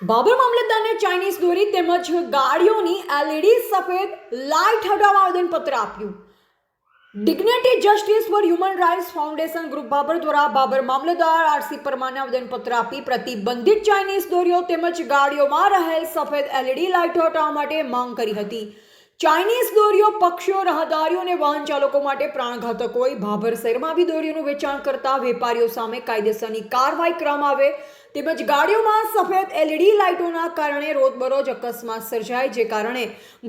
Babur મામલતદારને Chinese દોરી તેમજ ગાડીઓની LED સફેદ લાઇટ હટાવવા આવેદનપત્ર આપ્યું. Dignity justice for human rights foundation group Babar દ્વારા બાબર મામલતદાર આરસી પરમારને આવેદનપત્ર આપી પ્રતિબંધિત ચાઇનીઝ દોરીઓ તેમજ ગાડીઓમાં રહેલ સફેદ એલઈડી લાઇટો હટાવવા માટે માંગ કરી હતી. ચાઇનીઝ દોરીઓ, પક્ષીઓ, રાહદારીઓ અને વાહન ચાલકો માટે પ્રાણઘાતક હોય. ભાભર શહેરમાં આવી દોરીઓનું વેચાણ કરતા વેપારીઓ સામે કાયદેસરની કાર્યવાહી કરવામાં આવે. તેમજ ગાડીઓમાં સફેદ એલઈડી લાઇટોના કારણે રોજબરોજ અકસ્માત સર્જાય, જે કારણે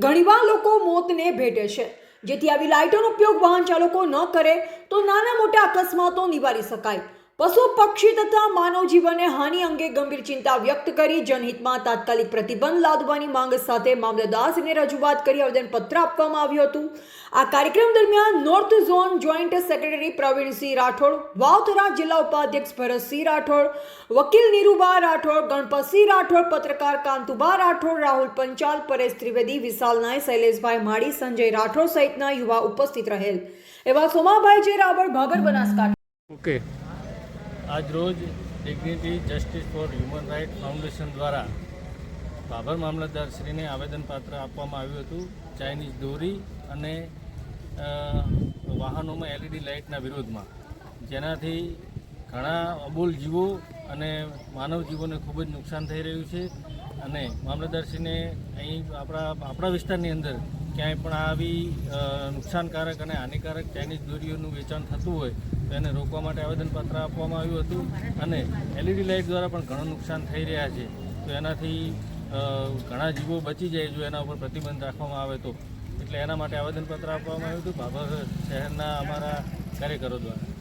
ઘણીવાર લોકો મોતને ભેટે છે. જેથી આવી લાઇટોનો ઉપયોગ વાહન ચાલકો ન કરે તો નાના મોટા અકસ્માતો નિવારી શકાય. પશુ પક્ષી તથા માનવ જીવનને હાનિ અંગે ગંભીર ચિંતા વ્યક્ત કરી જનહિતમાં તાત્કાલિક પ્રતિબંધ લાદવાની માંગ સાથે મામલતદારશ્રીને રજૂઆત કરી આવેદનપત્ર આપવામાં આવ્યું હતું. આ કાર્યક્રમ દરમિયાન north zone joint secretary Pravinsinh Rathod, Vavthara જિલ્લા ઉપાધ્યક્ષ ભરતસિંહ રાઠોડ, વકીલ નીરુબા રાઠોડ, ગણપતસિંહ રાઠોડ, પત્રકાર કાંતુબા રાઠોડ, રાહુલ પંચાલ, પરેશ ત્રિવેદી, વિશાલ નાય, શૈલેષભાઈ માળી, સંજય રાઠોડ સહિતના યુવા ઉપસ્થિત રહેલ. એવા સોમાભાઈ જે રાવળ, ભાભર બનાસકાંઠા. ઓકે. આજ રોજ dignity justice for human right foundation દ્વારા બાબર મામલતદારશ્રીને આવેદનપત્ર આપવામાં આવ્યું હતું. ચાઇનીઝ દોરી અને વાહનોમાં એલઈડી લાઇટના વિરોધમાં. જેનાથી ઘણા અબોલ જીવો અને માનવ જીવોને ખૂબ જ નુકસાન થઈ રહ્યું છે. અને મામલતદારશ્રીને અહીં આપણા આપણા વિસ્તારની અંદર ક્યાંય પણ આવી નુકસાનકારક અને હાનિકારક ચાઇનીઝ દોરીઓનું વેચાણ થતું હોય, તો એને રોકવા માટે આવેદનપત્ર આપવામાં આવ્યું હતું અને એલઈડી લાઇટ દ્વારા પણ ઘણું નુકસાન થઈ રહ્યા છે. તો એનાથી ઘણા જીવો બચી જાય જો એના ઉપર પ્રતિબંધ રાખવામાં આવે તો. એટલે એના માટે આવેદનપત્ર આપવામાં આવ્યું હતું. ભાભર શહેરના અમારા કાર્યકરો દ્વારા.